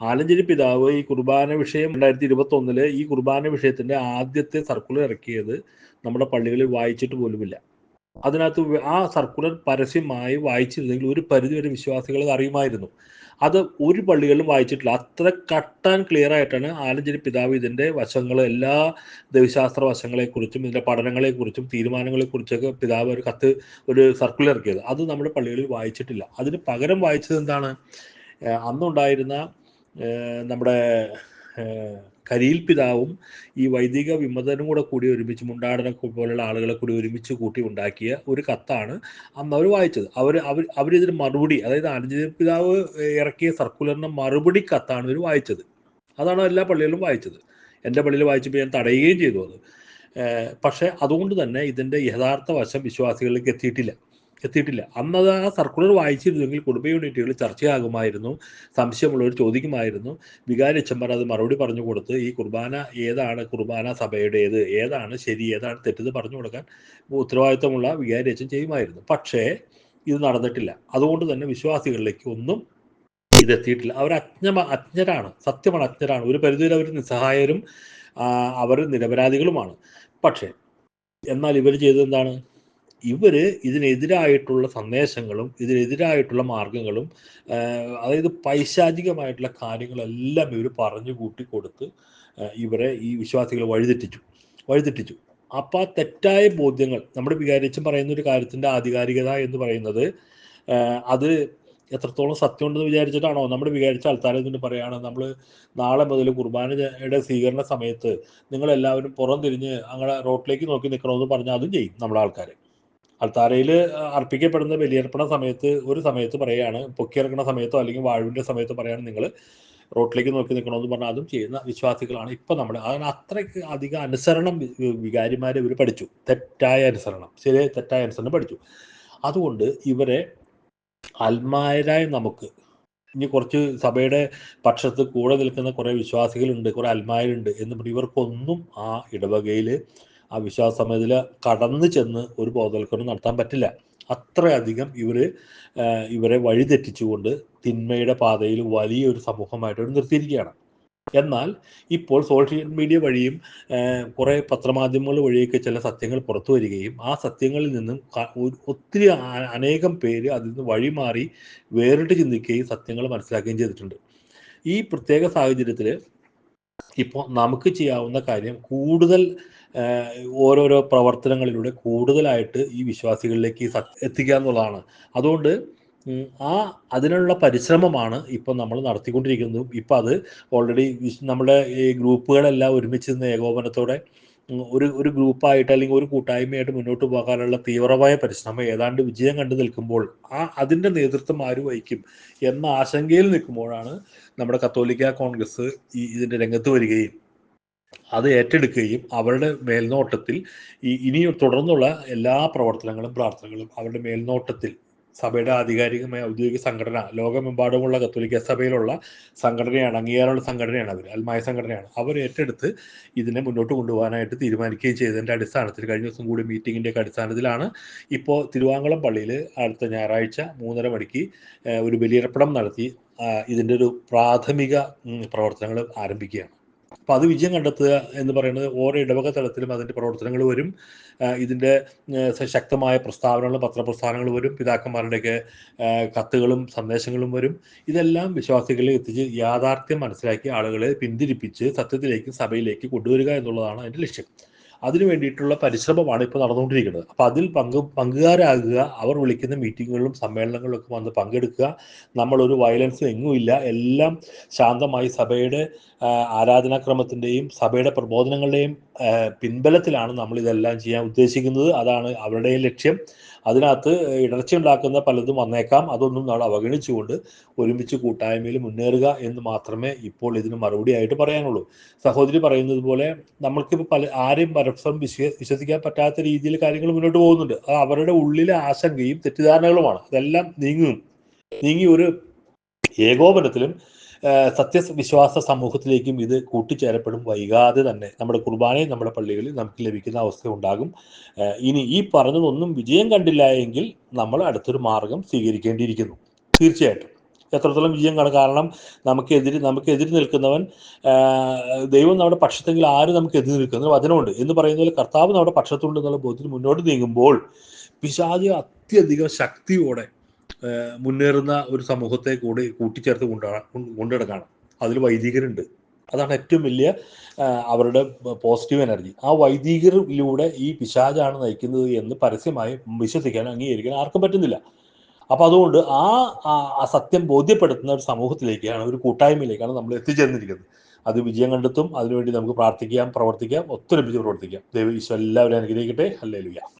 ആലഞ്ചേരി പിതാവ് ഈ കുർബാന വിഷയം രണ്ടായിരത്തി ഇരുപത്തി ഒന്നിൽ ഈ കുർബാന വിഷയത്തിന്റെ ആദ്യത്തെ സർക്കുലർ ഇറക്കിയത് നമ്മുടെ പള്ളികളിൽ വായിച്ചിട്ട് പോലുമില്ല. അതിനകത്ത് ആ സർക്കുലർ പരസ്യമായി വായിച്ചിരുന്നെങ്കിൽ ഒരു പരിധിവരെ വിശ്വാസികൾ അറിയുമായിരുന്നു. അത് ഒരു പള്ളികളിലും വായിച്ചിട്ടില്ല. അത്ര കട്ട് ആൻഡ് ക്ലിയർ ആയിട്ടാണ് ആലഞ്ചേരി പിതാവ് ഇതിന്റെ വശങ്ങൾ എല്ലാ ദൈവശാസ്ത്ര വശങ്ങളെക്കുറിച്ചും ഇതിന്റെ പഠനങ്ങളെക്കുറിച്ചും തീരുമാനങ്ങളെക്കുറിച്ചൊക്കെ പിതാവ് ഒരു കത്ത് ഒരു സർക്കുലർ ഇറക്കിയത്. അത് നമ്മുടെ പള്ളികളിൽ വായിച്ചിട്ടില്ല. അതിന് പകരം വായിച്ചത് എന്താണ്? അന്നുണ്ടായിരുന്ന നമ്മുടെ കരിയിൽ പിതാവും ഈ വൈദിക വിമതനും കൂടെ കൂടി ഒരുമിച്ച് മുണ്ടാടനെ പോലുള്ള ആളുകളെ കൂടി ഒരുമിച്ച് കൂട്ടി ഉണ്ടാക്കിയ ഒരു കത്താണ് അന്ന് അവർ വായിച്ചത്. അവർ അവർ അവരിതിന് മറുപടി അതായത് ആനന്ദ പിതാവ് ഇറക്കിയ സർക്കുലറിന് മറുപടി കത്താണ് ഇവർ വായിച്ചത്. അതാണ് എല്ലാ പള്ളികളിലും വായിച്ചത്. എന്റെ പള്ളിയിൽ വായിച്ചപ്പോൾ ഞാൻ തടയുകയും ചെയ്തു അത്. പക്ഷേ അതുകൊണ്ട് തന്നെ ഇതിന്റെ യഥാർത്ഥ വശം വിശ്വാസികളിലേക്ക് എത്തിയിട്ടില്ല. എത്തിയിട്ടില്ല. അന്നത് ആ സർക്കുലർ വായിച്ചിരുന്നെങ്കിൽ കുടുംബ യൂണിറ്റുകൾ ചർച്ചയാകുമായിരുന്നു. സംശയമുള്ളവർ ചോദിക്കുമായിരുന്നു. വികാരിച്ചന്മാർ അത് മറുപടി പറഞ്ഞു കൊടുത്ത് ഈ കുർബാന ഏതാണ്? കുർബാന സഭയുടേത്? ഏതാണ് ശരി? ഏതാണ് തെറ്റെന്ന് പറഞ്ഞു കൊടുക്കാൻ ഉത്തരവാദിത്തമുള്ള വികാരിയച്ഛൻ ചെയ്യുമായിരുന്നു. പക്ഷേ ഇത് നടന്നിട്ടില്ല. അതുകൊണ്ട് തന്നെ വിശ്വാസികളിലേക്ക് ഒന്നും ഇതെത്തിയിട്ടില്ല. അവർ അജ്ഞ അജ്ഞരാണ്. സത്യമാണ് അജ്ഞരാണ്. ഒരു പരിധിയിൽ അവർ നിസ്സഹായരും അവർ നിരപരാധികളുമാണ്. പക്ഷേ എന്നാൽ ഇവർ ചെയ്തത് എന്താണ്? ഇവർ ഇതിനെതിരായിട്ടുള്ള സന്ദേശങ്ങളും ഇതിനെതിരായിട്ടുള്ള മാർഗങ്ങളും അതായത് പൈശാചികമായിട്ടുള്ള കാര്യങ്ങളെല്ലാം ഇവർ പറഞ്ഞു കൂട്ടി കൊടുത്ത് ഇവരെ ഈ വിശ്വാസികളെ വഴിതെറ്റിച്ചു. വഴിതെറ്റിച്ചു. അപ്പം ആ തെറ്റായ ബോധ്യങ്ങൾ നമ്മുടെ വികാരിച്ചും പറയുന്ന ഒരു കാര്യത്തിന്റെ ആധികാരികത എന്ന് പറയുന്നത് അത് എത്രത്തോളം സത്യമുണ്ടെന്ന് വിചാരിച്ചിട്ടാണോ? നമ്മൾ വിചാരിച്ച ആൾക്കാരെ നിന്ന് പറയുകയാണ് നമ്മൾ നാളെ മുതൽ കുർബാനയുടെ സ്വീകരണ സമയത്ത് നിങ്ങളെല്ലാവരും പുറം തിരിഞ്ഞ് അങ്ങനെ റോട്ടിലേക്ക് നോക്കി നിൽക്കണമെന്ന് പറഞ്ഞാൽ അതും ചെയ്യും നമ്മുടെ ആൾക്കാർ അൾത്താരയിൽ അർപ്പിക്കപ്പെടുന്ന ബലിയർപ്പണ സമയത്ത് ഒരു സമയത്ത് പറയുകയാണ് പൊക്കിയിറക്കുന്ന സമയത്തോ അല്ലെങ്കിൽ വാഴുവിന്റെ സമയത്തോ പറയാണ് നിങ്ങൾ റോട്ടിലേക്ക് നോക്കി നിൽക്കണമെന്ന് പറഞ്ഞാൽ അതും ചെയ്യുന്ന വിശ്വാസികളാണ്. ഇപ്പം നമ്മൾ അതിന് അത്രയ്ക്ക് അധികം അനുസരണം വികാരിമാർ ഇവർ പഠിച്ചു. തെറ്റായ അനുസരണം. ശരിയായ തെറ്റായ അനുസരണം പഠിച്ചു. അതുകൊണ്ട് ഇവരെ അൽമായരായ നമുക്ക് ഇനി കുറച്ച് സഭയുടെ പക്ഷത്ത് കൂടെ നിൽക്കുന്ന കുറേ വിശ്വാസികളുണ്ട് കുറേ അൽമായരുണ്ട് എന്ന് പറഞ്ഞ് ഇവർക്കൊന്നും ആ ഇടവകയിൽ ആ വിശ്വാസ സമയത്തിൽ കടന്നു ചെന്ന് ഒരു ബോധവൽക്കരണം നടത്താൻ പറ്റില്ല. അത്രയധികം ഇവർ ഇവരെ വഴിതെറ്റിച്ചുകൊണ്ട് തിന്മയുടെ പാതയിൽ വലിയൊരു സമൂഹമായിട്ട് അവർ നിർത്തിയിരിക്കുകയാണ്. എന്നാൽ ഇപ്പോൾ സോഷ്യൽ മീഡിയ വഴിയും കുറെ പത്രമാധ്യമങ്ങൾ വഴിയൊക്കെ ചില സത്യങ്ങൾ പുറത്തു വരികയും ആ സത്യങ്ങളിൽ നിന്നും ഒത്തിരി അനേകം പേര് അതിൽ നിന്ന് വഴിമാറി വേറിട്ട് ചിന്തിക്കുകയും സത്യങ്ങൾ മനസ്സിലാക്കുകയും ചെയ്തിട്ടുണ്ട്. ഈ പ്രത്യേക സാഹചര്യത്തിൽ ഇപ്പോൾ നമുക്ക് ചെയ്യാവുന്ന കാര്യം കൂടുതൽ ഓരോരോ പ്രവർത്തനങ്ങളിലൂടെ കൂടുതലായിട്ട് ഈ വിശ്വാസികളിലേക്ക് എത്തിക്കുക എന്നുള്ളതാണ്. അതുകൊണ്ട് ആ അതിനുള്ള പരിശ്രമമാണ് ഇപ്പം നമ്മൾ നടത്തിക്കൊണ്ടിരിക്കുന്നതും. ഇപ്പം അത് ഓൾറെഡി നമ്മുടെ ഈ ഗ്രൂപ്പുകളെല്ലാം ഒരുമിച്ച് നിന്ന് ഏകോപനത്തോടെ ഒരു ഒരു ഗ്രൂപ്പായിട്ട് അല്ലെങ്കിൽ ഒരു കൂട്ടായ്മയായിട്ട് മുന്നോട്ട് പോകാനുള്ള തീവ്രമായ പരിശ്രമം ഏതാണ്ട് വിജയം കണ്ടു നിൽക്കുമ്പോൾ ആ അതിന്റെ നേതൃത്വം ആര് വഹിക്കും എന്ന ആശങ്കയിൽ നിൽക്കുമ്പോഴാണ് നമ്മുടെ കത്തോലിക്ക കോൺഗ്രസ് ഈ ഇതിന്റെ രംഗത്ത് വരികയും അത് ഏറ്റെടുക്കുകയും അവരുടെ മേൽനോട്ടത്തിൽ ഈ ഇനി തുടർന്നുള്ള എല്ലാ പ്രവർത്തനങ്ങളും പ്രാർത്ഥനകളും അവരുടെ മേൽനോട്ടത്തിൽ സഭയുടെ ആധികാരികമായ ഔദ്യോഗിക സംഘടന ലോകമെമ്പാടുമുള്ള കത്തോലിക്ക സഭയിലുള്ള സംഘടനയാണ് അംഗീകാരമുള്ള സംഘടനയാണ് അവർ അൽമായ സംഘടനയാണ്. അവർ ഏറ്റെടുത്ത് ഇതിനെ മുന്നോട്ട് കൊണ്ടുപോകാനായിട്ട് തീരുമാനിക്കുകയും ചെയ്തതിന്റെ അടിസ്ഥാനത്തിൽ കഴിഞ്ഞ ദിവസം കൂടി മീറ്റിങ്ങിന്റെ ഒക്കെ അടിസ്ഥാനത്തിലാണ് ഇപ്പോൾ തിരുവാങ്കുളം പള്ളിയിൽ അടുത്ത ഞായറാഴ്ച മൂന്നര മണിക്ക് ഒരു ബലിയർപ്പണം നടത്തി ഇതിന്റെ ഒരു പ്രാഥമിക പ്രവർത്തനങ്ങൾ ആരംഭിക്കുകയാണ്. അപ്പോൾ അത് വിജയം കണ്ടെത്തുക എന്ന് പറയുന്നത് ഓരോ ഇടവക തലത്തിലും അതിന്റെ പ്രവർത്തനങ്ങൾ വരും. ഇതിന്റെ ശക്തമായ പ്രസ്താവനകളും പത്രപ്രസ്ഥാനങ്ങൾ വരും. പിതാക്കന്മാരുടെയൊക്കെ കത്തുകളും സന്ദേശങ്ങളും വരും. ഇതെല്ലാം വിശ്വാസികളിൽ എത്തിച്ച് യാഥാർത്ഥ്യം മനസ്സിലാക്കി ആളുകളെ പിന്തിരിപ്പിച്ച് സത്യത്തിലേക്ക് സഭയിലേക്ക് കൊണ്ടുവരിക എന്നുള്ളതാണ് അതിന്റെ ലക്ഷ്യം. അതിനു വേണ്ടിയിട്ടുള്ള പരിശ്രമമാണ് ഇപ്പോൾ നടന്നുകൊണ്ടിരിക്കുന്നത്. അപ്പോൾ അതിൽ പങ്ക് പങ്കുകാരാകുക അവർ വിളിക്കുന്ന മീറ്റിങ്ങുകളിലും സമ്മേളനങ്ങളിലും ഒക്കെ വന്ന് പങ്കെടുക്കുക. നമ്മളൊരു വയലൻസും എങ്ങുമില്ല എല്ലാം ശാന്തമായി സഭയുടെ ആരാധനാക്രമത്തിന്റെയും സഭയുടെ പ്രബോധനങ്ങളുടെയും പിൻബലത്തിലാണ് നമ്മൾ ഇതെല്ലാം ചെയ്യാൻ ഉദ്ദേശിക്കുന്നത്. അതാണ് അവരുടെ ലക്ഷ്യം. അതിനകത്ത് ഇടർച്ച ഉണ്ടാക്കുന്ന പലതും വന്നേക്കാം. അതൊന്നും നമ്മൾ അവഗണിച്ചുകൊണ്ട് ഒരുമിച്ച് കൂട്ടായ്മയിൽ മുന്നേറുക എന്ന് മാത്രമേ ഇപ്പോൾ ഇതിന് മറുപടിയായിട്ട് പറയാനുള്ളൂ. സഹോദരി പറയുന്നത് പോലെ നമ്മൾക്കിപ്പോൾ പല ആരെയും പരസ്പരം വിശ്വ വിശ്വസിക്കാൻ പറ്റാത്ത രീതിയിൽ കാര്യങ്ങൾ മുന്നോട്ട് പോകുന്നുണ്ട്. അത് അവരുടെ ഉള്ളിലെ ആശങ്കയും തെറ്റിദ്ധാരണകളുമാണ്. അതെല്ലാം നീങ്ങും. നീങ്ങി ഒരു ഏകോപനത്തിലും സത്യവിശ്വാസ സമൂഹത്തിലേക്കും ഇത് കൂട്ടിച്ചേരപ്പെടും. വൈകാതെ തന്നെ നമ്മുടെ കുർബാനയും നമ്മുടെ പള്ളികളിൽ നമുക്ക് ലഭിക്കുന്ന അവസ്ഥ ഉണ്ടാകും. ഇനി ഈ പറഞ്ഞതൊന്നും വിജയം കണ്ടില്ല എങ്കിൽ നമ്മൾ അടുത്തൊരു മാർഗം സ്വീകരിക്കേണ്ടിയിരിക്കുന്നു. തീർച്ചയായിട്ടും. എത്രത്തോളം വിജയം കാണും കാരണം നമുക്കെതിരെ നമുക്കെതിരെ നിൽക്കുന്നവൻ ദൈവം നമ്മുടെ പക്ഷത്തെങ്കിൽ ആര് നമുക്ക് എതിരി നിൽക്കുന്ന? വചനമുണ്ട്. എന്ന് പറയുന്ന പോലെ കർത്താവ് നമ്മുടെ പക്ഷത്തുണ്ട് എന്നുള്ള ബോധ്യത്തിൽ മുന്നോട്ട് നീങ്ങുമ്പോൾ പിശാജ് അത്യധികം ശക്തിയോടെ മുന്നേറുന്ന ഒരു സമൂഹത്തെ കൂടി കൂട്ടിച്ചേർത്ത് കൊണ്ടു കൊണ്ടുനടക്കാണ് അതിൽ വൈദികരുണ്ട്. അതാണ് ഏറ്റവും വലിയ അവരുടെ പോസിറ്റീവ് എനർജി ആ വൈദികരിലൂടെ ഈ പിശാചാണ് നയിക്കുന്നത് എന്ന് പരസ്യമായി വിശ്വസിക്കാൻ അംഗീകരിക്കാൻ ആർക്കും പറ്റുന്നില്ല. അപ്പൊ അതുകൊണ്ട് ആ സത്യം ബോധ്യപ്പെടുത്തുന്ന ഒരു സമൂഹത്തിലേക്കാണ് ഒരു കൂട്ടായ്മയിലേക്കാണ് നമ്മൾ എത്തിച്ചേർന്നിരിക്കുന്നത്. അത് വിജയം കണ്ടെത്തും അതിനുവേണ്ടി നമുക്ക് പ്രാർത്ഥിക്കാം പ്രവർത്തിക്കാം ഒത്തൊരുമിച്ച് പ്രവർത്തിക്കാം. ദൈവം ഈശ്വരം എല്ലാവരും അനുഗ്രഹിക്കട്ടെ. അല്ലേ